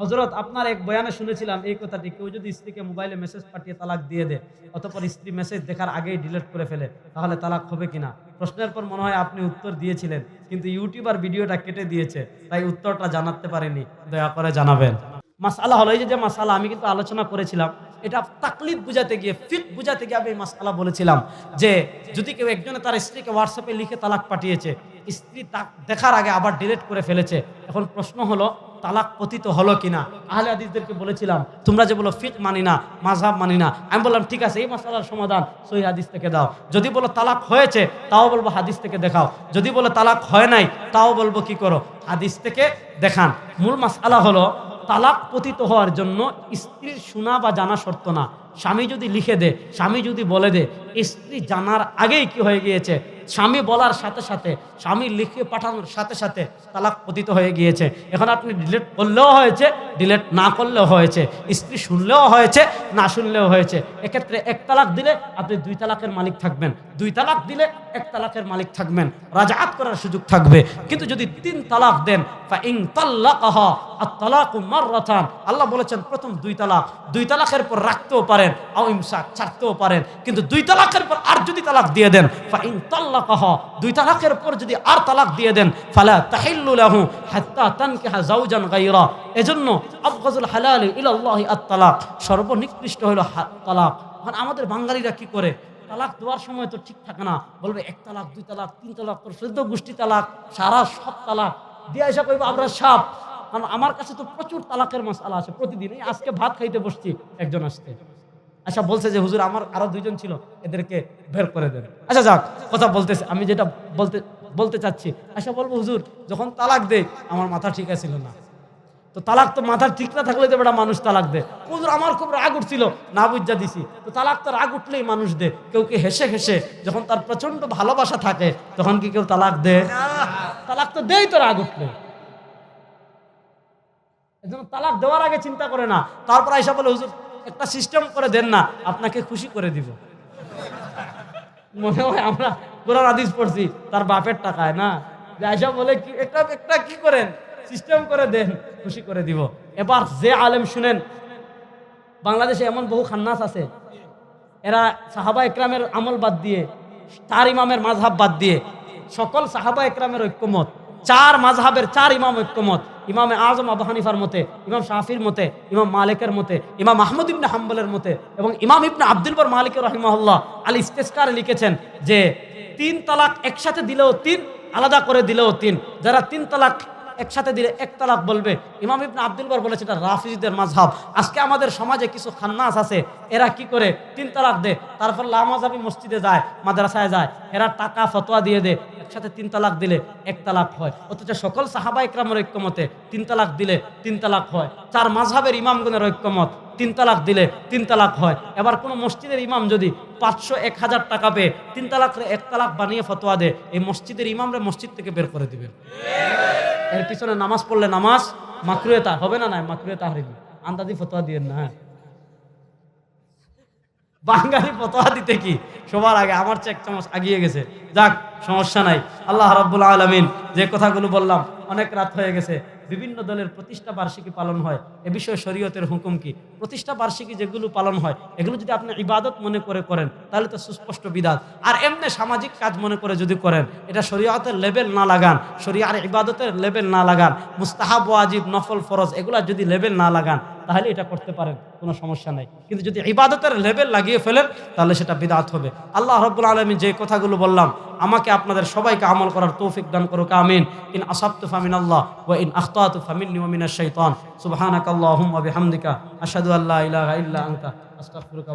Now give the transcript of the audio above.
হজরত আপনার এক বয়ানে শুনেছিলাম, এই কথাটি, কেউ যদি স্ত্রীকে মোবাইলে মেসেজ পাঠিয়ে তালাক দিয়ে দেয়, অতপর স্ত্রী মেসেজ দেখার আগেই ডিলিট করে ফেলে, তাহলে তালাক হবে কিনা? প্রশ্নের পর মনে হয় আপনি উত্তর দিয়েছিলেন, কিন্তু ইউটিউবার ভিডিওটা কেটে দিয়েছে, তাই উত্তরটা জানাতে পারেনি দয়া করে জানাবেন। মাসালা হলো, এই যে মাসালা, আমি কিন্তু আলোচনা করেছিলাম এটা তাকলিদ বুঝাতে গিয়ে, ফিক বুঝাতে গিয়ে আমি মাসালা বলেছিলাম যে, যদি কেউ একজনে তার স্ত্রীকে হোয়াটসঅ্যাপে লিখে তালাক পাঠিয়েছে, স্ত্রী তা দেখার আগে আবার ডিলেট করে ফেলেছে, এখন প্রশ্ন হলো, তালাক পতিত হলো কিনা? আহলে হাদিসদেরকে বলেছিলাম, তোমরা যে বলো ফিক মানি না মাঝহাব মানি না। আমি বললাম, ঠিক আছে, এই মশালার সমাধান সহি হাদিস থেকে দাও। যদি বলো তালাক হয়েছে, তাও বলব হাদিস থেকে দেখাও। যদি বলো তালাক হয় নাই, তাও বলব কি করো? হাদিস থেকে দেখান। মূল মাসালা হলো তালাক পতিত হওয়ার জন্য স্ত্রীর শোনা বা জানা শর্ত না। স্বামী যদি লিখে দে, স্বামী যদি বলে দে, স্ত্রী জানার আগেই কি হয়ে গিয়েছে? স্বামী বলার সাথে সাথে, স্বামী লিখে পাঠানোর সাথে সাথে তালাক পতিত হয়ে গিয়েছে। এখন আপনি ডিলেট করলেও হয়েছে ডিলেট না করলেও হয়েছে। স্ত্রী শুনলেও হয়েছে, না শুনলেও হয়েছে। এক্ষেত্রে এক তালাক দিলে আপনি দুই তালাকের মালিক থাকবেন। দুই তালাক দিলে এক তালাকের মালিক থাকবেন। রাজাত করার সুযোগ থাকবে। কিন্তু যদি তিন তালাক দেন আল্লাহ বলেছেন, প্রথম দুই তালাক। দুই তালাকের পর রাখতেও পারেন ইমসাক ছাড়তেও পারেন। কিন্তু দুই তালাকের পর আর যদি তালাক দিয়ে দেন ফা ইন দুই তালাকের পর যদি আর তালাক দিয়ে দেন, ফালা তাহিল্লু লাহু হাত্তা তানকিহা যাওজান গায়রা। এজন্য আফগাজুল হালাল ইলাল্লাহি আত-তালাক সর্বনিকৃষ্ট হলো তালাক। এখন আমাদের বাঙালিরা কি করে? তালাক দেওয়ার সময় তো ঠিক থাকে না। বলবে এক তালাক, দুই তালাক, তিন তালাক, তোর শুদ্ধ গোষ্ঠী তালাক, সারা সব তালাক। দিয়ে এসে কইব, আমরা সাপ। কারণ আমার কাছে তো প্রচুর তালাকের মশালা আছে প্রতিদিন আজকে ভাত খাইতে বসছি, একজন আসতে আচ্ছা বলছে যে হুজুর আমার আরও দুইজন ছিল, এদেরকে বের করে দেন। আচ্ছা যাক, কথা বলতেছে, আমি যেটা বলতে বলতে চাচ্ছি আচ্ছা বলব হুজুর, যখন তালাক দেয়, আমার মাথা ঠিক আছিল না। তো তালাক তো মাথার ঠিক না থাকলে তো বেটা মানুষ তালাক দে হুজুর, আমার খুব রাগ উঠছিল, না বুঝা দিছি। তো তালাক তো রাগ উঠলেই মানুষ দে কেউ কি হেসে হেসে যখন তার প্রচণ্ড ভালোবাসা থাকে, তখন কি কেউ তালাক দে তালাক তো দেই তো রাগ উঠলে। তালাক দেওয়ার আগে চিন্তা করে না। তারপর আইসা বলে, হুজুর একটা সিস্টেম করে দেন না, আপনাকে খুশি করে দিব। মনে হয় আমরা কোরআন আদিস পড়ছি, তার বাপের টাকায় না? যে আইসা বলে, কি, একটা একটা কি করেন? সিস্টেম করে দেন, খুশি করে দিব। এবার যে আলেম শুনেন, বাংলাদেশে এমন বহু খান্নাস আছে, এরা সাহাবা একরামের আমল বাদ দিয়ে, তার ইমামের মাঝহাব বাদ দিয়ে, সকল সাহাবা একরামের ঐক্যমত। চার মাঝহাবের চার ইমাম ঐক্যমত, ইমামে আজম, আবু হানিফার মতে, ইমাম শাফির মতে, ইমাম মালিকের মতে, ইমাম মাহমুদ ইবনে হাম্বলের মতে এবং ইমাম ইবনে আব্দুল বর মালিক রহিমাহুল্লাহ আলী ইস্তেস্কার লিখেছেন যে, তিন তালাক একসাথে দিলেও তিন, আলাদা করে দিলেও তিন। যারা তিন তালাক একসাথে দিলে এক তালাক বলবে। ইমাম ইবনে আব্দুল বলেছে, এটা রাফিজদের মাঝহাব আজকে আমাদের সমাজে কিছু খান্নাস আছে, এরা কি করে? তিন তালাক দে তারপর লামাজাবি মসজিদে যায়, মাদ্রাসায় যায়, এরা টাকা, ফতোয়া দিয়ে দে একসাথে তিন তালাক দিলে এক তালাক হয়। অথচ সকল সাহাবা ইকরামের ঐক্যমতে তিন তালাক দিলে তিন তালাক হয়। চার মাঝহাবের ইমামগণের ঐক্যমত, তিন তালাক দিলে তিন তালাক হয়। এবার কোনো মসজিদের ইমাম যদি পাঁচশো, এক হাজার টাকা পেয়ে তিন তালাক এক তালাক বানিয়ে ফতোয়া দেয়, এই মসজিদের ইমামরা মসজিদ থেকে বের করে দিবেন। এর পিছনে নামাজ পড়লে নামাজ মাকরুয়ে তা হবে না না মাকরুয়ে তাহরিমি আন্দাজি ফতোয়া দিয়ে না। বাঙালি ফতোয়া দিতে কি? সবার আগে আমার চেক চামচ আগিয়ে গেছে। যাক সমস্যা নাই। আল্লাহ রাব্বুল আলামিন যে কথাগুলো বললাম, অনেক রাত হয়ে গেছে। বিভিন্ন দলের প্রতিষ্ঠা বার্ষিকী পালন হয়। এ বিষয়ে শরীয়তের হুকুম কি? প্রতিষ্ঠা বার্ষিকী যেগুলো পালন হয়, এগুলো যদি আপনি ইবাদত মনে করে করেন, তাহলে তো সুস্পষ্ট বিধাত আর এমনি সামাজিক কাজ মনে করে যদি করেন, এটা শরীয়তের লেভেল না লাগান শরিয়ার ইবাদতের লেভেল না লাগান, মুস্তাহাব, ওয়াজিব, নফল, ফরজ, এগুলা যদি লেভেল না লাগান তাহলে এটা করতে পারেন, কোনো সমস্যা নাই। কিন্তু যদি ইবাদতের লেভেল লাগিয়ে ফেলেন, তাহলে সেটা বিদাত হবে। আল্লাহ রব্বুল আলমী যে কথাগুলো বললাম, আমাকে আপনাদের সবাইকে আমল করার তৌফিক দান করুক, আমিন। ইন আসাবতু ফামিন আল্লাহ ও ইন আখতাতু ফামিন নিউমিনা শৈতান সুবহানাকাল্লাহুম্মা বিহামদিকা, আশহাদু আল্লা ইলাহা ইল্লা আনতা, আস্তাগফিরুকা